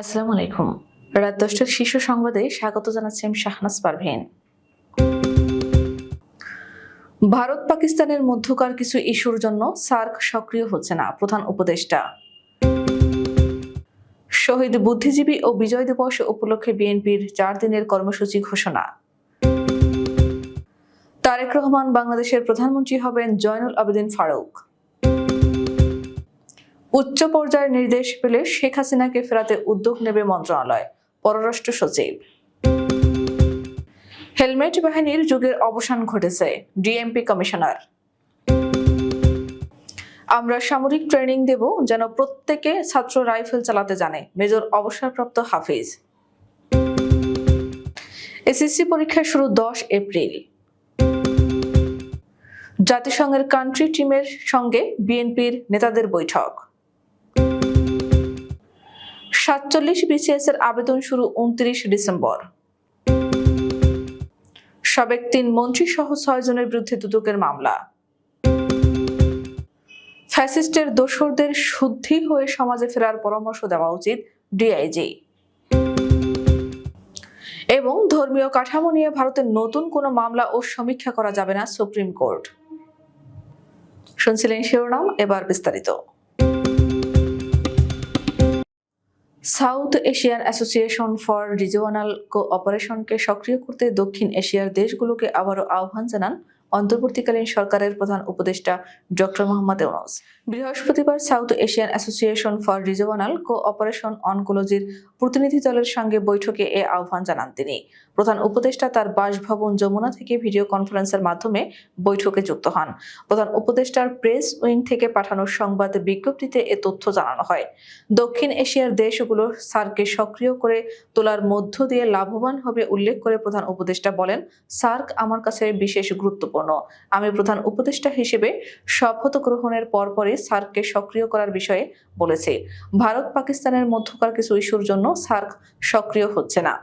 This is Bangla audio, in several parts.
আসসালামু আলাইকুম। রাত দশটার শীর্ষ সংবাদে স্বাগত জানাচ্ছি আমি শাহনাজ পারভীন। ভারত পাকিস্তানের মধ্যকার কিছু ইস্যুর জন্য সার্ক সক্রিয় হচ্ছে না, প্রধান উপদেষ্টা। শহীদ বুদ্ধিজীবী ও বিজয় দিবস উপলক্ষে বিএনপির চার দিনের কর্মসূচি ঘোষণা। তারেক রহমান বাংলাদেশের প্রধানমন্ত্রী হবেন জয়নুল আবেদিন ফারুক। উচ্চ পর্যায়ের নির্দেশ পেলে শেখ হাসিনাকে ফেরাতে উদ্যোগ নেবে মন্ত্রণালয়। পররাষ্ট্র সচিব। হেলমেট বাহিনীর যুগের অবসান ঘটেছে, ডিএমপি কমিশনার। আমরা সামরিক ট্রেনিং দেব যেন প্রত্যেকে ছাত্র রাইফেল চালাতে জানে, মেজর অবসরপ্রাপ্ত হাফিজ। এসএসসি পরীক্ষা শুরু দশ এপ্রিল। জাতিসংঘের কান্ট্রি টিমের সঙ্গে বিএনপির নেতাদের বৈঠক। সাতচল্লিশ বিসিএস এর আবেদন শুরু উনত্রিশ ডিসেম্বর। সাবেক তিন মন্ত্রী সহ ছয় জনের বিরুদ্ধে দুদকের মামলা। ফ্যাসিস্টের দোসরদের শুদ্ধি হয়ে সমাজে ফেরার পরামর্শ দেওয়া উচিত ডিআইজি। এবং ধর্মীয় কাঠামো নিয়ে ভারতের নতুন কোনো মামলা ও সমীক্ষা করা যাবে না সুপ্রিম কোর্ট। শুনছিলেন শিরোনাম, এবার বিস্তারিত। South Asian Association for Regional কোঅপারেশনকে সক্রিয় করতে দক্ষিণ এশিয়ার দেশগুলোকে আবারও আহ্বান জানান অন্তর্বর্তীকালীন সরকারের প্রধান উপদেষ্টা ডক্টর মোহাম্মদ ইউনুস। বৃহস্পতিবার South Asian Association for Regional Cooperation অনকোলজির প্রতিনিধি দলের সঙ্গে বৈঠকে এ আহ্বান জানান তিনি। প্রধান উপদেষ্টা তার বাসভবন যমুনা থেকে ভিডিও কনফারেন্সের মাধ্যমে বৈঠকে যুক্ত হন। প্রধান উপদেষ্টার প্রেস উইং থেকে পাঠানো সংবাদ বিজ্ঞপ্তিতে এ তথ্য জানানো হয়। দক্ষিণ এশিয়ার দেশগুলো সার্ককে সক্রিয় করে তোলার মধ্য দিয়ে লাভবান হবে উল্লেখ করে প্রধান উপদেষ্টা বলেন, সার্ক আমার কাছে বিশেষ গুরুত্বপূর্ণ। আমি প্রধান উপদেষ্টা হিসেবে শপথ গ্রহণের পরপরই সার্ককে সক্রিয় করার বিষয়ে বলেছি। ভারত পাকিস্তানের মধ্যকার কিছু ইস্যুর জন্য সার্ক সক্রিয় হচ্ছে না।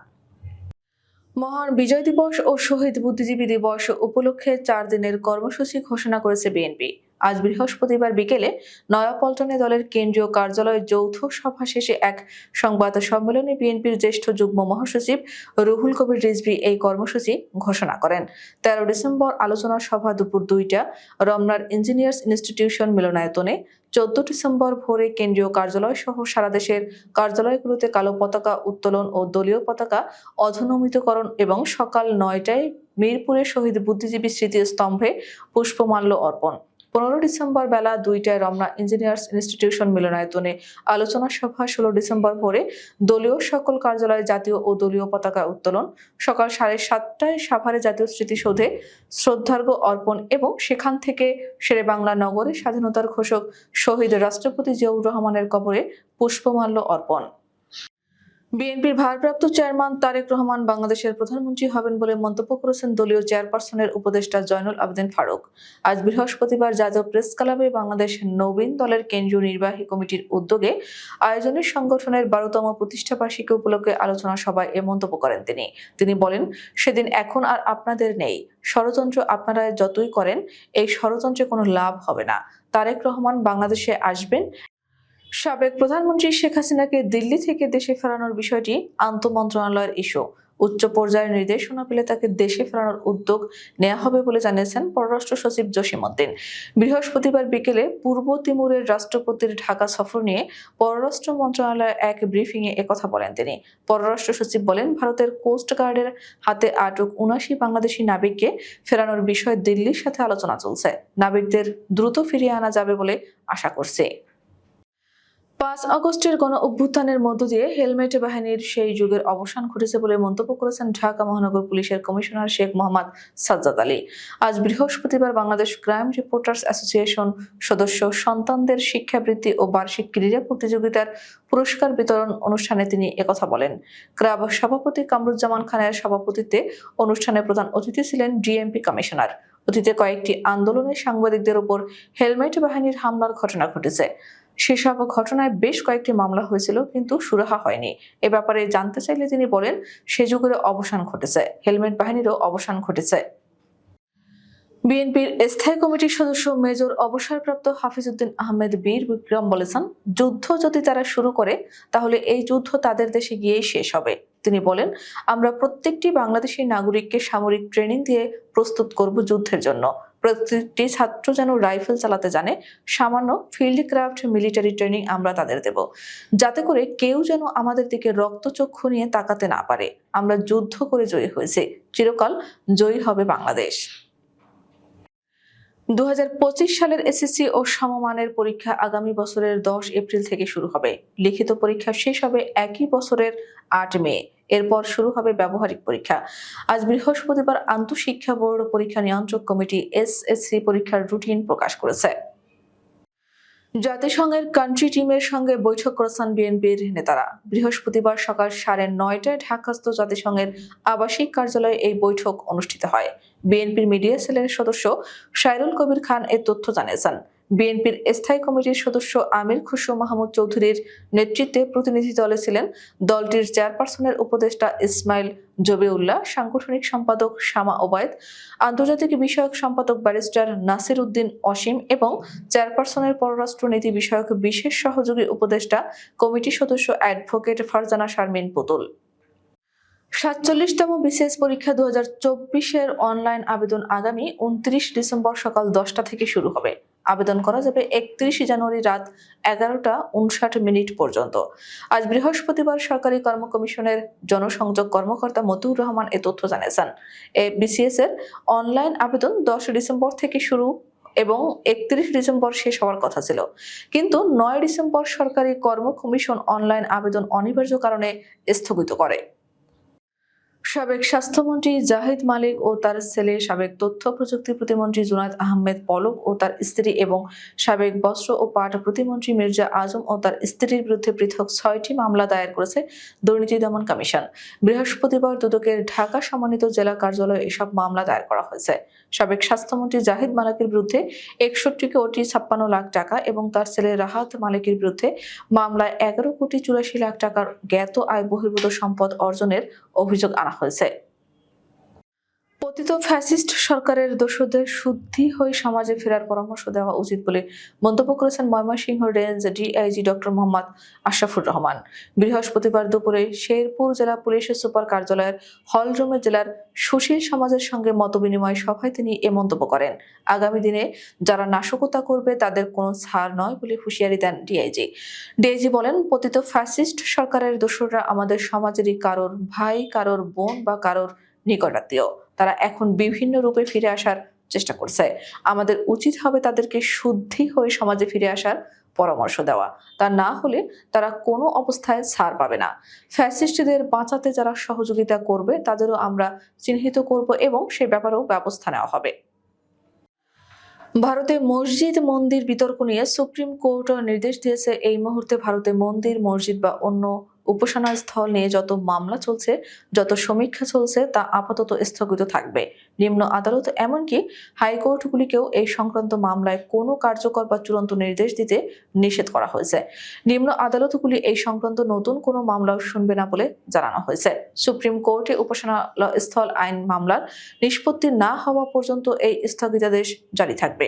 মহান বিজয় দিবস ও শহীদ বুদ্ধিজীবী দিবস উপলক্ষে চার দিনের কর্মসূচি ঘোষণা করেছে বিএনপি। আজ বৃহস্পতিবার বিকেলে নয়াপল্টনে দলের কেন্দ্রীয় কার্যালয়ে যৌথ সভা শেষে এক সংবাদ সম্মেলনে বিএনপির জ্যেষ্ঠ যুগ্ম মহাসচিব রুহুল কবির রিজভি এই কর্মসূচি ঘোষণা করেন। তেরো ডিসেম্বর আলোচনা সভা দুপুর দুইটা, রমনার ইঞ্জিনিয়ার্স ইনস্টিটিউশন মিলনায়তনে, চোদ্দ ডিসেম্বর ভোরে কেন্দ্রীয় কার্যালয় সহ সারা দেশের কার্যালয়গুলোতে কালো পতাকা উত্তোলন ও দলীয় পতাকা অধনমিতকরণ এবং সকাল নয়টায় মিরপুরে শহীদ বুদ্ধিজীবী স্মৃতিস্তম্ভে পুষ্পমাল্য অর্পণ। পনেরো ডিসেম্বর বেলা দুইটায় রমনা ইঞ্জিনিয়ার্স ইনস্টিটিউশন মিলনায়তনে আলোচনা সভা ষোলো ডিসেম্বর ভোরে দলীয় সকল কার্যালয়ে জাতীয় ও দলীয় পতাকা উত্তোলন, সকাল সাড়ে সাতটায় সাভারে জাতীয় স্মৃতিসৌধে শ্রদ্ধার্ঘ অর্পণ এবং সেখান থেকে শেরে বাংলা নগরে স্বাধীনতার ঘোষক শহীদ রাষ্ট্রপতি জিয়াউর রহমানের কবরে পুষ্পমাল্য অর্পণ। বিএনপির ভারপ্রাপ্ত চেয়ারম্যান তারেক রহমান বাংলাদেশের প্রধানমন্ত্রী হবেন বলে মন্তব্য করেছেন দলীয় চেয়ারপারসনের উপদেষ্টা জয়নুল আবেদিন ফারুক। আজ বৃহস্পতিবার যাদব প্রেস ক্লাবে বাংলাদেশ নবীন দলের কেন্দ্রীয় নির্বাহী কমিটির উদ্যোগে আয়োজনের সংগঠনের বারোতম প্রতিষ্ঠা বার্ষিকী উপলক্ষে আলোচনা সভায় এ মন্তব্য করেন তিনি। তিনি বলেন, সেদিন এখন আর আপনাদের নেই। ষড়যন্ত্র আপনারা যতই করেন, এই ষড়যন্ত্রে কোনো লাভ হবে না। তারেক রহমান বাংলাদেশে আসবেন সাবেক প্রধানমন্ত্রী শেখ হাসিনাকে দিল্লি থেকে দেশে ফেরানোর বিষয়টি আন্তঃ মন্ত্রণালয়ের ইস্যু। উচ্চ পর্যায়ের নির্দেশনা পেলে তাকে দেশে ফেরানোর উদ্যোগ নেওয়া হবে বলে জানিয়েছেন পররাষ্ট্র সচিব জসিমউদ্দিন বৃহস্পতিবার বিকেলে পূর্ব তিমুরের রাষ্ট্রপতির ঢাকা সফর নিয়ে পররাষ্ট্র মন্ত্রণালয়ের এক ব্রিফিংয়ে একথা বলেন তিনি। পররাষ্ট্র সচিব বলেন, ভারতের কোস্ট গার্ডের হাতে আটক উনাশি বাংলাদেশি নাবিককে ফেরানোর বিষয়ে দিল্লির সাথে আলোচনা চলছে। নাবিকদের দ্রুত ফিরিয়ে আনা যাবে বলে আশা করছে। পাঁচ আগস্টের গণ অভ্যুত্থানের মধ্য দিয়ে হেলমেট বাহিনীর সেই যুগের অবসান ঘটেছে বলে মন্তব্য করেছেন ঢাকা মহানগর পুলিশের কমিশনার শেখ মোহাম্মদ সাজ্জাদ আলী। আজ বৃহস্পতিবার বাংলাদেশ ক্রাইম রিপোর্টার্স অ্যাসোসিয়েশন সদস্য সন্তানদের শিক্ষাবৃত্তি ও বার্ষিক ক্রীড়া প্রতিযোগিতার পুরস্কার বিতরণ অনুষ্ঠানে তিনি একথা বলেন। ক্রাব সভাপতি কামরুজ্জামান খানের সভাপতিত্বে অনুষ্ঠানে প্রধান অতিথি ছিলেন ডিএমপি কমিশনার। অতীতে কয়েকটি আন্দোলনে সাংবাদিকদের উপর হেলমেট বাহিনীর হামলার ঘটনা ঘটেছে। সেসব ঘটনায় বেশ কয়েকটি মামলা হয়েছিল, কিন্তু সুরাহা হয়নি। এ ব্যাপারে জানতে চাইলে তিনি বলেন, সে যুগের অবসান ঘটেছে। হেলমেট বাহিনীরও অবসান ঘটেছে। বিএনপির স্থায়ী কমিটির সদস্য মেজর অবসরপ্রাপ্ত হাফিজউদ্দিন আহমেদ বীর বিক্রম বলেছেন, যুদ্ধ যদি তারা শুরু করে, তাহলে এই যুদ্ধ তাদের দেশে গিয়েই শেষ হবে। তিনি বলেন, আমরা প্রত্যেকটি বাংলাদেশি নাগরিককে সামরিক ট্রেনিং দিয়ে প্রস্তুত করব যুদ্ধের জন্য। প্রত্যেকটি ছাত্র যেন রাইফেল চালাতে জানে, সামান্য ফিল্ড ক্রাফট মিলিটারি ট্রেনিং আমরা তাদের দেব। যাতে করে কেউ যেন আমাদের দিকে রক্তচক্ষু নিয়ে তাকাতে না পারে। আমরা যুদ্ধ করে জয়ী হয়েছে। চিরকাল জয়ী হবে বাংলাদেশ। দু হাজার পঁচিশ সালের এসএসসি ও সমমানের পরীক্ষা আগামী বছরের দশ এপ্রিল থেকে শুরু হবে। লিখিত পরীক্ষা শেষ হবে একই বছরের আট মে। এরপর শুরু হবে ব্যবহারিক পরীক্ষা। আজ বৃহস্পতিবার আন্তঃশিক্ষা বোর্ড পরীক্ষা নিয়ন্ত্রক কমিটি এসএসসি পরীক্ষার রুটিন প্রকাশ করেছে। জাতিসংঘের কান্ট্রি টিমের সঙ্গে বৈঠক করেছেন বিএনপির নেতারা। বৃহস্পতিবার সকাল সাড়ে নয়টায় ঢাকাস্থ জাতিসংঘের আবাসিক কার্যালয়ে এই বৈঠক অনুষ্ঠিত হয়। বিএনপির মিডিয়া সেলের সদস্য সাইরুল কবির খান এ তথ্য জানিয়েছেন। বিএনপির স্থায়ী কমিটির সদস্য আমির খুশু মাহমুদ চৌধুরীর নেতৃত্বে প্রতিনিধি দলে ছিলেন দলটির চেয়ারপারসনের উপদেষ্টা ইসমাইল জবিউল্লাহ, সাংগঠনিক সম্পাদক শামা ওবায়দ, আন্তর্জাতিক বিষয়ক সম্পাদক ব্যারিস্টার নাসির উদ্দিন অসীম এবং চেয়ারপারসনের পররাষ্ট্র নীতি বিষয়ক বিশেষ সহযোগী উপদেষ্টা কমিটি সদস্য অ্যাডভোকেট ফারজানা শারমিন পুতুল। সাতচল্লিশতম বিসিএস পরীক্ষা দু হাজার অনলাইন আবেদন আগামী উনত্রিশ ডিসেম্বর সকাল দশটা থেকে শুরু হবে। আবেদন করা যাবে একত্রিশে জানুয়ারি রাত এগারোটা উনষাট মিনিট পর্যন্ত। আজ বৃহস্পতিবার সরকারি কর্ম কমিশনের জনসংযোগ কর্মকর্তা মতিউর রহমান এ তথ্য জানিয়েছেন। এ বিসিএস এর অনলাইন আবেদন দশ ডিসেম্বর থেকে শুরু এবং একত্রিশ ডিসেম্বর শেষ হওয়ার কথা ছিল। কিন্তু নয় ডিসেম্বর সরকারি কর্ম কমিশন অনলাইন আবেদন অনিবার্য কারণে স্থগিত করে। সাবেক স্বাস্থ্যমন্ত্রী জাহিদ মালিক ও তার ছেলে সাবেক তথ্য প্রযুক্তি প্রতিমন্ত্রী জুনায়দ আহমেদ পলক ও তার স্ত্রী এবং সাবেক বস্ত্র ও পাট প্রতিমন্ত্রী মির্জা আজম ও তার স্ত্রীর বিরুদ্ধে পৃথক ছয়টি মামলা দায়ের করেছে দুর্নীতি দমন কমিশন। বৃহস্পতিবার দুদকের ঢাকা সমন্বিত জেলা কার্যালয়ে এসব মামলা দায়ের করা হয়েছে। সাবেক স্বাস্থ্যমন্ত্রী জাহিদ মালিকের বিরুদ্ধে একষট্টি কোটি ছাপ্পান্ন লাখ টাকা এবং তার ছেলে রাহাত মালিকের বিরুদ্ধে মামলায় এগারো কোটি চুরাশি লাখ টাকার জ্ঞাত আয় বহির্ভূত সম্পদ অর্জনের অভিযোগ আনা হয়েছে। পতিত ফ্যাসিস্ট সরকারের দোষদের শুদ্ধি হয়ে সমাজে ফেরার পরামর্শ দেওয়া উচিত বলে মন্তব্য করেছেন Mymensingh range DIG doctor Mohammad Ashrafur Rahman. বৃহস্পতিবার দুপুরে শেরপুর জেলা পুলিশ সুপার কার্যালয়ের হলরুমে জেলার সুশীল সমাজের সঙ্গে মতবিনিময় সভায় তিনি এ মন্তব্য করেন। আগামী দিনে যারা নাশকতা করবে তাদের কোনো ছাড় নয় বলে হুঁশিয়ারি দেন ডিআইজি। ডিআইজি বলেন, পতিত ফ্যাসিস্ট সরকারের দোসররা আমাদের সমাজেরই কারোর ভাই, কারোর বোন বা কারোর নিকটাত্মীয়। তারা এখন বিভিন্ন রূপে ফিরে আসার চেষ্টা করছে। আমাদের উচিত হবে তাদেরকে শুদ্ধি হয়ে সমাজে ফিরে আসার পরামর্শ দেওয়া। তা না হলে তারা কোনো অবস্থায় ছাড় পাবে না। ফ্যাসিস্টদের বাঁচাতে যারা সহযোগিতা করবে, তাদেরও আমরা চিহ্নিত করব এবং সে ব্যাপারেও ব্যবস্থা নেওয়া হবে। ভারতে মসজিদ, মন্দির বিতর্ক নিয়ে সুপ্রিম কোর্ট নির্দেশ দিয়েছে। এই মুহূর্তে ভারতে মন্দির, মসজিদ বা অন্য উপাসনা স্থল নিয়ে যত মামলা চলছে, যত সমীক্ষা চলছে, তা আপাতত স্থগিত থাকবে। নিম্ন আদালত এমনকি হাইকোর্টগুলিকেও এই সংক্রান্ত মামলায় কোনো কার্যকর বা চূড়ান্ত নির্দেশ দিতে নিষেধ করা হয়েছে। নিম্ন আদালতগুলি এই সংক্রান্ত নতুন কোনো মামলাও শুনবে না বলে জানানো হয়েছে। সুপ্রিম কোর্টে উপাসনা স্থল আইন মামলার নিষ্পত্তি না হওয়া পর্যন্ত এই স্থগিতাদেশ জারি থাকবে।